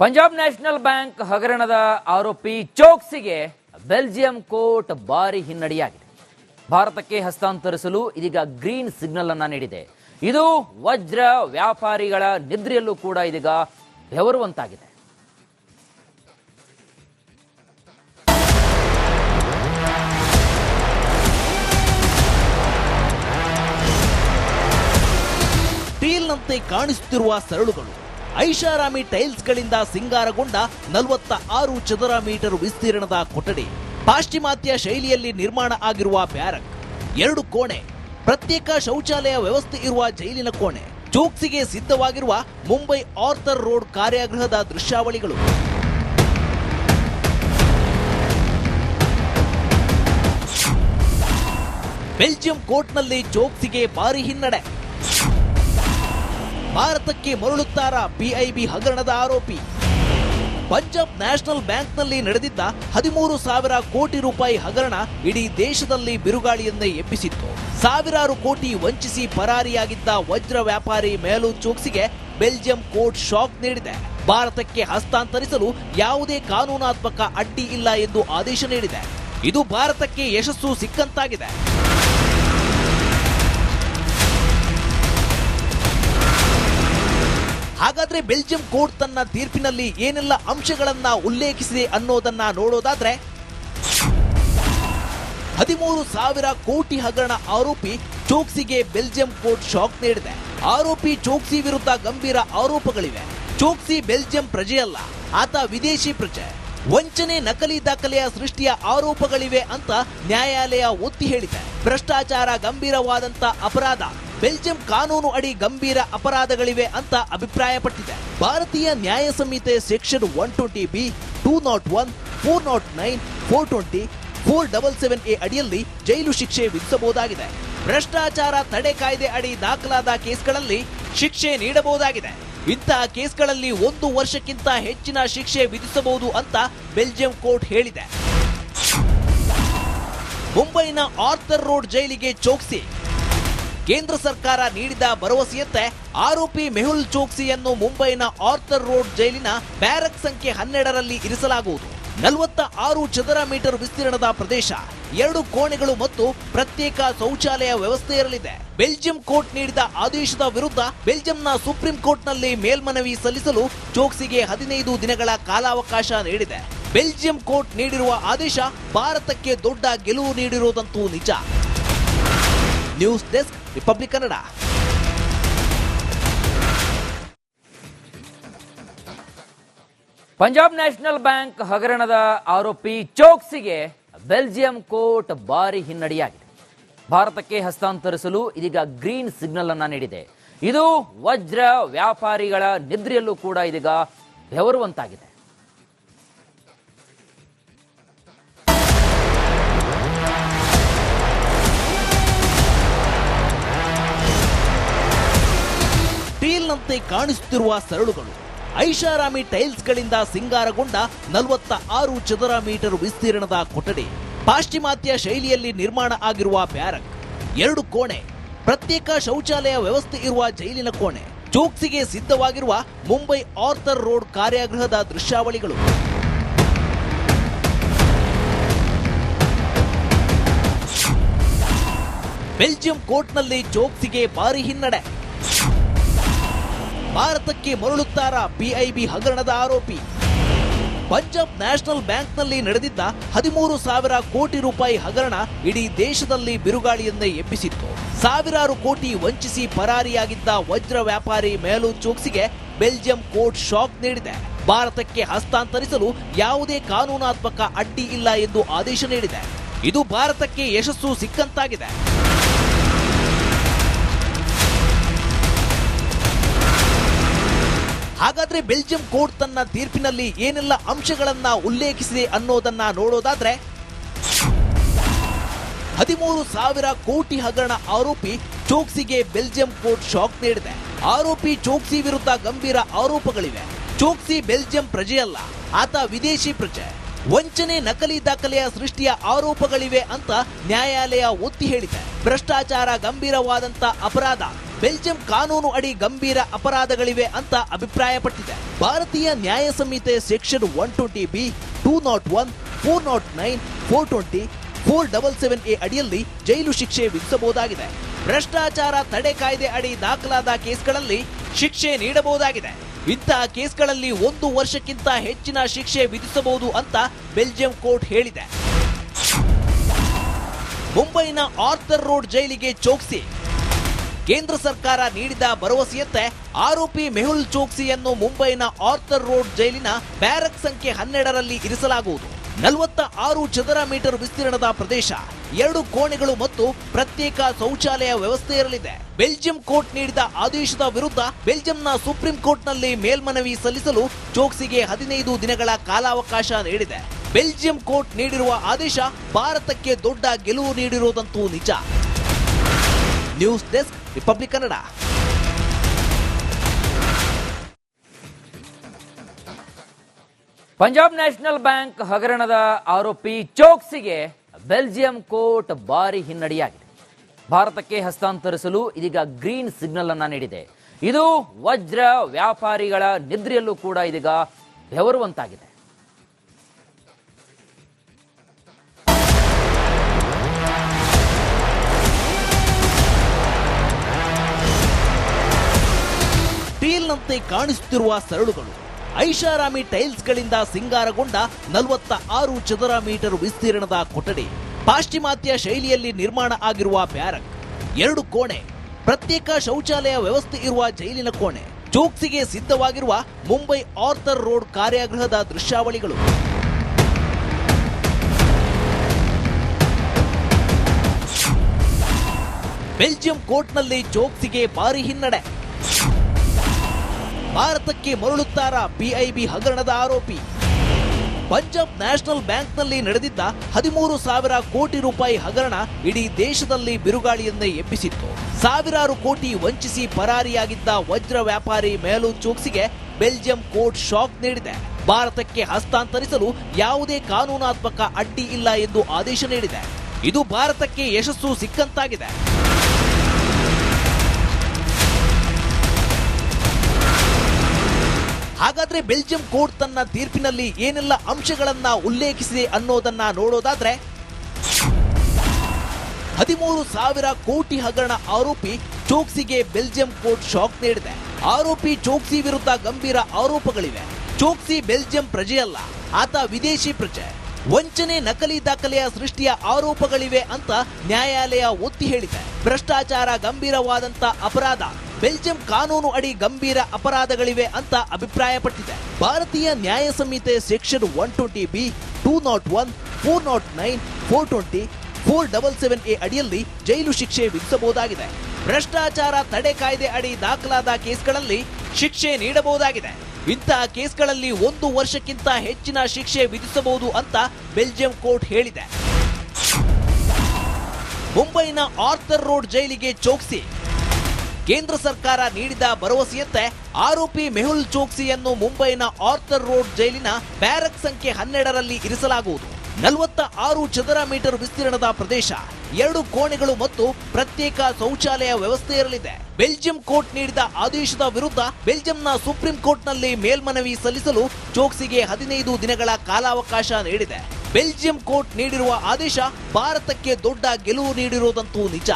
Punjab national bank ಹಗರಣದ ಆರೋಪಿ ಚೋಕ್ಸಿಗೆ Belgium court ಭಾರಿ ಹಿನ್ನಡೆಯಾಗಿದೆ. ಭಾರತಕ್ಕೆ ಹಸ್ತಾಂತರಿಸಲು ಇದೀಗ ಗ್ರೀನ್ ಸಿಗ್ನಲ್ ಅನ್ನ ನೀಡಿದೆ. ಇದು ವಜ್ರ ವ್ಯಾಪಾರಿಗಳ ನಿದ್ರೆಯಲ್ಲೂ ಕೂಡ ಇದೀಗ ಬೆವರುವಂತಾಗಿದೆ. ಟೀಲ್ನಂತೆ ಕಾಣಿಸುತ್ತಿರುವ ಸರಳುಗಳು. ಐಷಾರಾಮಿ ಟೈಲ್ಸ್ಗಳಿಂದ ಸಿಂಗಾರಗೊಂಡ ನಲವತ್ತ ಆರು ಚದರ ಮೀಟರ್ ವಿಸ್ತೀರ್ಣದ ಕೊಠಡಿ ಪಾಶ್ಚಿಮಾತ್ಯ ಶೈಲಿಯಲ್ಲಿ ನಿರ್ಮಾಣ ಆಗಿರುವ ಬ್ಯಾರಕ್. ಎರಡು ಕೋಣೆ. ಪ್ರತ್ಯೇಕ ಶೌಚಾಲಯ ವ್ಯವಸ್ಥೆ ಇರುವ ಜೈಲಿನ ಕೋಣೆ. ಚೋಕ್ಸಿಗೆ ಸಿದ್ಧವಾಗಿರುವ ಮುಂಬೈ ಆರ್ಥರ್ ರೋಡ್ ಕಾರ್ಯಾಗೃಹದ ದೃಶ್ಯಾವಳಿಗಳು. ಬೆಲ್ಜಿಯಂ ಕೋರ್ಟ್ನಲ್ಲಿ ಚೋಕ್ಸಿಗೆ ಭಾರಿ ಹಿನ್ನಡೆ. ಭಾರತಕ್ಕೆ ಮರಳುತ್ತಾರ ಪಿಐಬಿ ಹಗರಣದ ಆರೋಪಿ? ಪಂಜಾಬ್ ನ್ಯಾಷನಲ್ ಬ್ಯಾಂಕ್ನಲ್ಲಿ ನಡೆದಿದ್ದ ಹದಿಮೂರು ಸಾವಿರ ಕೋಟಿ ರೂಪಾಯಿ ಹಗರಣ ಇಡೀ ದೇಶದಲ್ಲಿ ಬಿರುಗಾಳಿಯನ್ನೇ ಎಬ್ಬಿಸಿತ್ತು. ಸಾವಿರಾರು ಕೋಟಿ ವಂಚಿಸಿ ಪರಾರಿಯಾಗಿದ್ದ ವಜ್ರ ವ್ಯಾಪಾರಿ ಮೇಲು ಚೋಕ್ಸಿಗೆ ಬೆಲ್ಜಿಯಂ ಕೋರ್ಟ್ ಶಾಕ್ ನೀಡಿದೆ. ಭಾರತಕ್ಕೆ ಹಸ್ತಾಂತರಿಸಲು ಯಾವುದೇ ಕಾನೂನಾತ್ಮಕ ಅಡ್ಡಿ ಇಲ್ಲ ಎಂದು ಆದೇಶ ನೀಡಿದೆ. ಇದು ಭಾರತಕ್ಕೆ ಯಶಸ್ಸು ಸಿಕ್ಕಂತಾಗಿದೆ. ಹಾಗಾದ್ರೆ ಬೆಲ್ಜಿಯಂ ಕೋರ್ಟ್ ತನ್ನ ತೀರ್ಪಿನಲ್ಲಿ ಏನೆಲ್ಲ ಅಂಶಗಳನ್ನ ಉಲ್ಲೇಖಿಸಿದೆ ಅನ್ನೋದನ್ನ ನೋಡೋದಾದ್ರೆ ಹದಿಮೂರು ಸಾವಿರ ಕೋಟಿ ಹಗರಣ ಆರೋಪಿ ಚೋಕ್ಸಿಗೆ ಬೆಲ್ಜಿಯಂ ಕೋರ್ಟ್ ಶಾಕ್ ನೀಡಿದೆ. ಆರೋಪಿ ಚೋಕ್ಸಿ ವಿರುದ್ಧ ಗಂಭೀರ ಆರೋಪಗಳಿವೆ. ಚೋಕ್ಸಿ ಬೆಲ್ಜಿಯಂ ಪ್ರಜೆಯಲ್ಲ, ಆತ ವಿದೇಶಿ ಪ್ರಜೆ. ವಂಚನೆ, ನಕಲಿ ದಾಖಲೆಯ ಸೃಷ್ಟಿಯ ಆರೋಪಗಳಿವೆ ಅಂತ ನ್ಯಾಯಾಲಯ ಒತ್ತಿ ಹೇಳಿದೆ. ಭ್ರಷ್ಟಾಚಾರ ಗಂಭೀರವಾದಂತ ಅಪರಾಧ. ಬೆಲ್ಜಿಯಂ ಕಾನೂನು ಅಡಿ ಗಂಭೀರ ಅಪರಾಧಗಳಿವೆ ಅಂತ ಅಭಿಪ್ರಾಯಪಟ್ಟಿದೆ. Bharatiya Nyaya Sanhita section one twenty B, two nought one, four nought nine, four twenty, four double seven A ಅಡಿಯಲ್ಲಿ ಜೈಲು ಶಿಕ್ಷೆ ವಿಧಿಸಬಹುದಾಗಿದೆ. ಭ್ರಷ್ಟಾಚಾರ ತಡೆ ಕಾಯ್ದೆ ಅಡಿ ದಾಖಲಾದ ಕೇಸ್ಗಳಲ್ಲಿ ಶಿಕ್ಷೆ ನೀಡಬಹುದಾಗಿದೆ. ಇಂತಹ ಕೇಸ್ಗಳಲ್ಲಿ ಒಂದು ವರ್ಷಕ್ಕಿಂತ ಹೆಚ್ಚಿನ ಶಿಕ್ಷೆ ವಿಧಿಸಬಹುದು ಅಂತ ಬೆಲ್ಜಿಯಂ ಕೋರ್ಟ್ ಹೇಳಿದೆ. ಮುಂಬೈನ ಆರ್ಥರ್ ರೋಡ್ ಜೈಲಿಗೆ ಚೋಕ್ಸಿ. ಕೇಂದ್ರ ಸರ್ಕಾರ ನೀಡಿದ ಭರವಸೆಯಂತೆ ಆರೋಪಿ ಮೆಹುಲ್ ಚೋಕ್ಸಿಯನ್ನು ಮುಂಬೈನ ಆರ್ಥರ್ ರೋಡ್ ಜೈಲಿನ ಬ್ಯಾರಕ್ ಸಂಖ್ಯೆ ಹನ್ನೆರಡರಲ್ಲಿ ಇರಿಸಲಾಗುವುದು. ನಲವತ್ತ ಆರು ಚದರ ಮೀಟರ್ ವಿಸ್ತೀರ್ಣದ ಪ್ರದೇಶ, ಎರಡು ಕೋಣೆಗಳು ಮತ್ತು ಪ್ರತ್ಯೇಕ ಶೌಚಾಲಯ ವ್ಯವಸ್ಥೆ ಇರಲಿದೆ ಬೆಲ್ಜಿಯಂ ಕೋರ್ಟ್ ನೀಡಿದ ಆದೇಶದ ವಿರುದ್ಧ ಬೆಲ್ಜಿಯಂನ ಸುಪ್ರೀಂ ಕೋರ್ಟ್ನಲ್ಲಿ ಮೇಲ್ಮನವಿ ಸಲ್ಲಿಸಲು ಚೋಕ್ಸಿಗೆ ಹದಿನೈದು ದಿನಗಳ ಕಾಲಾವಕಾಶ ನೀಡಿದೆ. ಬೆಲ್ಜಿಯಂ ಕೋರ್ಟ್ ನೀಡಿರುವ ಆದೇಶ ಭಾರತಕ್ಕೆ ದೊಡ್ಡ ಗೆಲುವು ನೀಡಿರುವುದಂತೂ ನಿಜ. News desk republic Kannada Punjab national bank ಹಗರಣದ ಆರೋಪಿ ಚೋಕ್ಸಿಗೆ ಬೆಲ್ಜಿಯಂ ಕೋರ್ಟ್ ಭಾರಿ ಹಿನ್ನಡೆಯಾಗಿದೆ. ಭಾರತಕ್ಕೆ ಹಸ್ತಾಂತರಿಸಲು ಇದೀಗ ಗ್ರೀನ್ ಸಿಗ್ನಲ್ ಅನ್ನ ನೀಡಿದೆ. ಇದು ವಜ್ರ ವ್ಯಾಪಾರಿಗಳ ನಿದ್ರೆಯಲ್ಲೂ ಕೂಡ ಇದೀಗ ಬೆವರುವಂತಾಗಿದೆ. ಟೀಲ್ನಂತೆ ಕಾಣಿಸುತ್ತಿರುವ ಸರಳುಗಳು. ಐಷಾರಾಮಿ ಟೈಲ್ಸ್ಗಳಿಂದ ಸಿಂಗಾರಗೊಂಡ ನಲವತ್ತ ಆರು ಚದರ ಮೀಟರ್ ವಿಸ್ತೀರ್ಣದ ಕೊಠಡಿ ಪಾಶ್ಚಿಮಾತ್ಯ ಶೈಲಿಯಲ್ಲಿ ನಿರ್ಮಾಣ ಆಗಿರುವ ಬ್ಯಾರಕ್. ಎರಡು ಕೋಣೆ. ಪ್ರತ್ಯೇಕ ಶೌಚಾಲಯ ವ್ಯವಸ್ಥೆ ಇರುವ ಜೈಲಿನ ಕೋಣೆ. ಚೋಕ್ಸಿಗೆ ಸಿದ್ಧವಾಗಿರುವ ಮುಂಬೈ ಆರ್ಥರ್ ರೋಡ್ ಕಾರ್ಯಾಗೃಹದ ದೃಶ್ಯಾವಳಿಗಳು. ಬೆಲ್ಜಿಯಂ ಕೋರ್ಟ್ನಲ್ಲಿ ಚೋಕ್ಸಿಗೆ ಭಾರಿ ಹಿನ್ನಡೆ. ಭಾರತಕ್ಕೆ ಮರಳುತ್ತಾರ ಪಿಐಬಿ ಹಗರಣದ ಆರೋಪಿ? ಪಂಜಾಬ್ ನ್ಯಾಷನಲ್ ಬ್ಯಾಂಕ್ನಲ್ಲಿ ನಡೆದಿದ್ದ ಹದಿಮೂರು ಸಾವಿರ ಕೋಟಿ ರೂಪಾಯಿ ಹಗರಣ ಇಡೀ ದೇಶದಲ್ಲಿ ಬಿರುಗಾಳಿಯನ್ನೇ ಎಬ್ಬಿಸಿತ್ತು. ಸಾವಿರಾರು ಕೋಟಿ ವಂಚಿಸಿ ಪರಾರಿಯಾಗಿದ್ದ ವಜ್ರ ವ್ಯಾಪಾರಿ ಮೇಲು ಚೋಕ್ಸಿಗೆ ಬೆಲ್ಜಿಯಂ ಕೋರ್ಟ್ ಶಾಕ್ ನೀಡಿದೆ. ಭಾರತಕ್ಕೆ ಹಸ್ತಾಂತರಿಸಲು ಯಾವುದೇ ಕಾನೂನಾತ್ಮಕ ಅಡ್ಡಿ ಇಲ್ಲ ಎಂದು ಆದೇಶ ನೀಡಿದೆ. ಇದು ಭಾರತಕ್ಕೆ ಯಶಸ್ಸು ಸಿಕ್ಕಂತಾಗಿದೆ. ಹಾಗಾದ್ರೆ ಬೆಲ್ಜಿಯಂ ಕೋರ್ಟ್ ತನ್ನ ತೀರ್ಪಿನಲ್ಲಿ ಏನೆಲ್ಲ ಅಂಶಗಳನ್ನ ಉಲ್ಲೇಖಿಸಿದೆ ಅನ್ನೋದನ್ನ ನೋಡೋದಾದ್ರೆ ಹದಿಮೂರು ಸಾವಿರ ಕೋಟಿ ಹಗರಣ ಆರೋಪಿ ಚೋಕ್ಸಿಗೆ ಬೆಲ್ಜಿಯಂ ಕೋರ್ಟ್ ಶಾಕ್ ನೀಡಿದೆ. ಆರೋಪಿ ಚೋಕ್ಸಿ ವಿರುದ್ಧ ಗಂಭೀರ ಆರೋಪಗಳಿವೆ. ಚೋಕ್ಸಿ ಬೆಲ್ಜಿಯಂ ಪ್ರಜೆಯಲ್ಲ, ಆತ ವಿದೇಶಿ ಪ್ರಜೆ. ವಂಚನೆ, ನಕಲಿ ದಾಖಲೆಯ ಸೃಷ್ಟಿಯ ಆರೋಪಗಳಿವೆ ಅಂತ ನ್ಯಾಯಾಲಯ ಒತ್ತಿ ಹೇಳಿದೆ. ಭ್ರಷ್ಟಾಚಾರ ಗಂಭೀರವಾದಂತ ಅಪರಾಧ. ಬೆಲ್ಜಿಯಂ ಕಾನೂನು ಅಡಿ ಗಂಭೀರ ಅಪರಾಧಗಳಿವೆ ಅಂತ ಅಭಿಪ್ರಾಯಪಟ್ಟಿದೆ. Bharatiya Nyaya Sanhita section one twenty B, two nought one, four nought nine, four twenty, four double seven A ಅಡಿಯಲ್ಲಿ ಜೈಲು ಶಿಕ್ಷೆ ವಿಧಿಸಬಹುದಾಗಿದೆ. ಭ್ರಷ್ಟಾಚಾರ ತಡೆ ಕಾಯ್ದೆ ಅಡಿ ದಾಖಲಾದ ಕೇಸ್ಗಳಲ್ಲಿ ಶಿಕ್ಷೆ ನೀಡಬಹುದಾಗಿದೆ. ಇಂತಹ ಕೇಸ್ಗಳಲ್ಲಿ ಒಂದು ವರ್ಷಕ್ಕಿಂತ ಹೆಚ್ಚಿನ ಶಿಕ್ಷೆ ವಿಧಿಸಬಹುದು ಅಂತ ಬೆಲ್ಜಿಯಂ ಕೋರ್ಟ್ ಹೇಳಿದೆ. ಮುಂಬೈನ ಆರ್ಥರ್ ರೋಡ್ ಜೈಲಿಗೆ ಚೋಕ್ಸಿ. ಕೇಂದ್ರ ಸರ್ಕಾರ ನೀಡಿದ ಭರವಸೆಯಂತೆ ಆರೋಪಿ ಮೆಹುಲ್ ಚೋಕ್ಸಿಯನ್ನು ಮುಂಬೈನ ಆರ್ಥರ್ ರೋಡ್ ಜೈಲಿನ ಬ್ಯಾರಕ್ ಸಂಖ್ಯೆ ಹನ್ನೆರಡರಲ್ಲಿ ಇರಿಸಲಾಗುವುದು. ನಲವತ್ತ ಆರು ಚದರ ಮೀಟರ್ ವಿಸ್ತೀರ್ಣದ ಪ್ರದೇಶ, ಎರಡು ಕೋಣೆಗಳು ಮತ್ತು ಪ್ರತ್ಯೇಕ ಶೌಚಾಲಯ ವ್ಯವಸ್ಥೆ ಇರಲಿದೆ. ಬೆಲ್ಜಿಯಂ ಕೋರ್ಟ್ ನೀಡಿದ ಆದೇಶದ ವಿರುದ್ಧ ಬೆಲ್ಜಿಯಂನ ಸುಪ್ರೀಂ ಕೋರ್ಟ್ನಲ್ಲಿ ಮೇಲ್ಮನವಿ ಸಲ್ಲಿಸಲು ಚೋಕ್ಸಿಗೆ ಹದಿನೈದು ದಿನಗಳ ಕಾಲಾವಕಾಶ ನೀಡಿದೆ. ಬೆಲ್ಜಿಯಂ ಕೋರ್ಟ್ ನೀಡಿರುವ ಆದೇಶ ಭಾರತಕ್ಕೆ ದೊಡ್ಡ ಗೆಲುವು ನೀಡಿರುವುದಂತೂ ನಿಜ. News desk republic Kannada Punjab national bank ಹಗರಣದ ಆರೋಪಿ ಚೋಕ್ಸಿಗೆ ಬೆಲ್ಜಿಯಂ ಕೋರ್ಟ್ ಭಾರಿ ಹಿನ್ನಡೆಯಾಗಿದೆ. ಭಾರತಕ್ಕೆ ಹಸ್ತಾಂತರಿಸಲು ಇದೀಗ ಗ್ರೀನ್ ಸಿಗ್ನಲ್ ಅನ್ನ ನೀಡಿದೆ. ಇದು ವಜ್ರ ವ್ಯಾಪಾರಿಗಳ ನಿದ್ರೆಯಲ್ಲೂ ಕೂಡ ಇದೀಗ ಬೆವರುವಂತಾಗಿದೆ. ಟೀಲ್ನಂತೆ ಕಾಣಿಸುತ್ತಿರುವ ಸರಳುಗಳು. ಐಷಾರಾಮಿ ಟೈಲ್ಸ್ಗಳಿಂದ ಸಿಂಗಾರಗೊಂಡ ನಲವತ್ತ ಆರು ಚದರ ಮೀಟರ್ ವಿಸ್ತೀರ್ಣದ ಕೊಠಡಿ, ಪಾಶ್ಚಿಮಾತ್ಯ ಶೈಲಿಯಲ್ಲಿ ನಿರ್ಮಾಣ ಆಗಿರುವ ಬ್ಯಾರಕ್. ಎರಡು ಕೋಣೆ, ಪ್ರತ್ಯೇಕ ಶೌಚಾಲಯ ವ್ಯವಸ್ಥೆ ಇರುವ ಜೈಲಿನ ಕೋಣೆ, ಚೋಕ್ಸಿಗೆ ಸಿದ್ಧವಾಗಿರುವ ಮುಂಬೈ ಆರ್ಥರ್ ರೋಡ್ ಕಾರ್ಯಾಗೃಹದ ದೃಶ್ಯಾವಳಿಗಳು. ಬೆಲ್ಜಿಯಂ ಕೋರ್ಟ್ನಲ್ಲಿ ಚೋಕ್ಸಿಗೆ ಭಾರಿ ಹಿನ್ನಡೆ. ಭಾರತಕ್ಕೆ ಮರಳುತ್ತಾರ ಪಿಐಬಿ ಹಗರಣದ ಆರೋಪಿ? ಪಂಜಾಬ್ ನ್ಯಾಷನಲ್ ಬ್ಯಾಂಕ್ನಲ್ಲಿ ನಡೆದಿದ್ದ ಹದಿಮೂರು ಸಾವಿರ ಕೋಟಿ ರೂಪಾಯಿ ಹಗರಣ ಇಡೀ ದೇಶದಲ್ಲಿ ಬಿರುಗಾಳಿಯನ್ನೇ ಎಬ್ಬಿಸಿತ್ತು. ಸಾವಿರಾರು ಕೋಟಿ ವಂಚಿಸಿ ಪರಾರಿಯಾಗಿದ್ದ ವಜ್ರ ವ್ಯಾಪಾರಿ ಮೇಲು ಚೋಕ್ಸಿಗೆ ಬೆಲ್ಜಿಯಂ ಕೋರ್ಟ್ ಶಾಕ್ ನೀಡಿದೆ. ಭಾರತಕ್ಕೆ ಹಸ್ತಾಂತರಿಸಲು ಯಾವುದೇ ಕಾನೂನಾತ್ಮಕ ಅಡ್ಡಿ ಇಲ್ಲ ಎಂದು ಆದೇಶ ನೀಡಿದೆ. ಇದು ಭಾರತಕ್ಕೆ ಯಶಸ್ಸು ಸಿಕ್ಕಂತಾಗಿದೆ. ಹಾಗಾದ್ರೆ ಬೆಲ್ಜಿಯಂ ಕೋರ್ಟ್ ತನ್ನ ತೀರ್ಪಿನಲ್ಲಿ ಏನೆಲ್ಲ ಅಂಶಗಳನ್ನ ಉಲ್ಲೇಖಿಸಿದೆ ಅನ್ನೋದನ್ನ ನೋಡೋದಾದ್ರೆ ಹದಿಮೂರು ಸಾವಿರ ಕೋಟಿ ಹಗರಣ ಆರೋಪಿ ಚೋಕ್ಸಿಗೆ ಬೆಲ್ಜಿಯಂ ಕೋರ್ಟ್ ಶಾಕ್ ನೀಡಿದೆ. ಆರೋಪಿ ಚೋಕ್ಸಿ ವಿರುದ್ಧ ಗಂಭೀರ ಆರೋಪಗಳಿವೆ. ಚೋಕ್ಸಿ ಬೆಲ್ಜಿಯಂ ಪ್ರಜೆಯಲ್ಲ, ಆತ ವಿದೇಶಿ ಪ್ರಜೆ. ವಂಚನೆ, ನಕಲಿ ದಾಖಲೆಯ ಸೃಷ್ಟಿಯ ಆರೋಪಗಳಿವೆ ಅಂತ ನ್ಯಾಯಾಲಯ ಒತ್ತಿ ಹೇಳಿದೆ. ಭ್ರಷ್ಟಾಚಾರ ಗಂಭೀರವಾದಂತ ಅಪರಾಧ. ಬೆಲ್ಜಿಯಂ ಕಾನೂನು ಅಡಿ ಗಂಭೀರ ಅಪರಾಧಗಳಿವೆ ಅಂತ ಅಭಿಪ್ರಾಯಪಟ್ಟಿದೆ. Bharatiya Nyaya Sanhita section one twenty B, two nought one, four nought nine, four twenty, four double seven A ಅಡಿಯಲ್ಲಿ ಜೈಲು ಶಿಕ್ಷೆ ವಿಧಿಸಬಹುದಾಗಿದೆ. ಭ್ರಷ್ಟಾಚಾರ ತಡೆ ಕಾಯ್ದೆ ಅಡಿ ದಾಖಲಾದ ಕೇಸ್ಗಳಲ್ಲಿ ಶಿಕ್ಷೆ ನೀಡಬಹುದಾಗಿದೆ. ಇಂತಹ ಕೇಸ್ಗಳಲ್ಲಿ ಒಂದು ವರ್ಷಕ್ಕಿಂತ ಹೆಚ್ಚಿನ ಶಿಕ್ಷೆ ವಿಧಿಸಬಹುದು ಅಂತ ಬೆಲ್ಜಿಯಂ ಕೋರ್ಟ್ ಹೇಳಿದೆ. ಮುಂಬೈನ ಆರ್ಥರ್ ರೋಡ್ ಜೈಲಿಗೆ ಚೋಕ್ಸಿ. ಕೇಂದ್ರ ಸರ್ಕಾರ ನೀಡಿದ ಭರವಸೆಯಂತೆ ಆರೋಪಿ ಮೆಹುಲ್ ಚೋಕ್ಸಿಯನ್ನು ಮುಂಬೈನ ಆರ್ಥರ್ ರೋಡ್ ಜೈಲಿನ ಬ್ಯಾರಕ್ ಸಂಖ್ಯೆ ಹನ್ನೆರಡರಲ್ಲಿ ಇರಿಸಲಾಗುವುದು. ನಲವತ್ತ ಆರು ಚದರ ಮೀಟರ್ ವಿಸ್ತೀರ್ಣದ ಪ್ರದೇಶ, ಎರಡು ಕೋಣೆಗಳು ಮತ್ತು ಪ್ರತ್ಯೇಕ ಶೌಚಾಲಯ ವ್ಯವಸ್ಥೆ ಇರಲಿದೆ ಬೆಲ್ಜಿಯಂ ಕೋರ್ಟ್ ನೀಡಿದ ಆದೇಶದ ವಿರುದ್ಧ ಬೆಲ್ಜಿಯಂನ ಸುಪ್ರೀಂ ಕೋರ್ಟ್ನಲ್ಲಿ ಮೇಲ್ಮನವಿ ಸಲ್ಲಿಸಲು ಚೋಕ್ಸಿಗೆ ಹದಿನೈದು ದಿನಗಳ ಕಾಲಾವಕಾಶ ನೀಡಿದೆ. ಬೆಲ್ಜಿಯಂ ಕೋರ್ಟ್ ನೀಡಿರುವ ಆದೇಶ ಭಾರತಕ್ಕೆ ದೊಡ್ಡ ಗೆಲುವು ನೀಡಿರುವುದಂತೂ ನಿಜ.